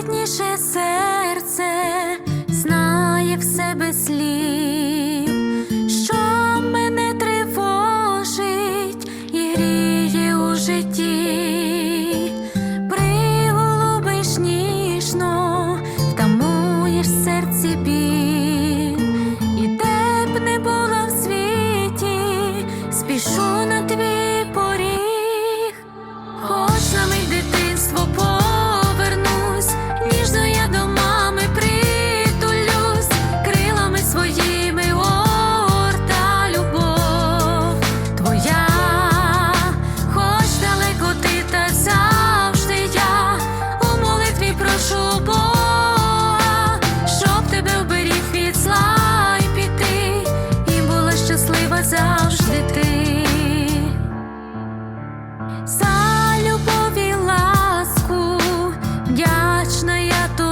найспритніше серце знає в себе слід. за любові ласку, вдячна я тобі.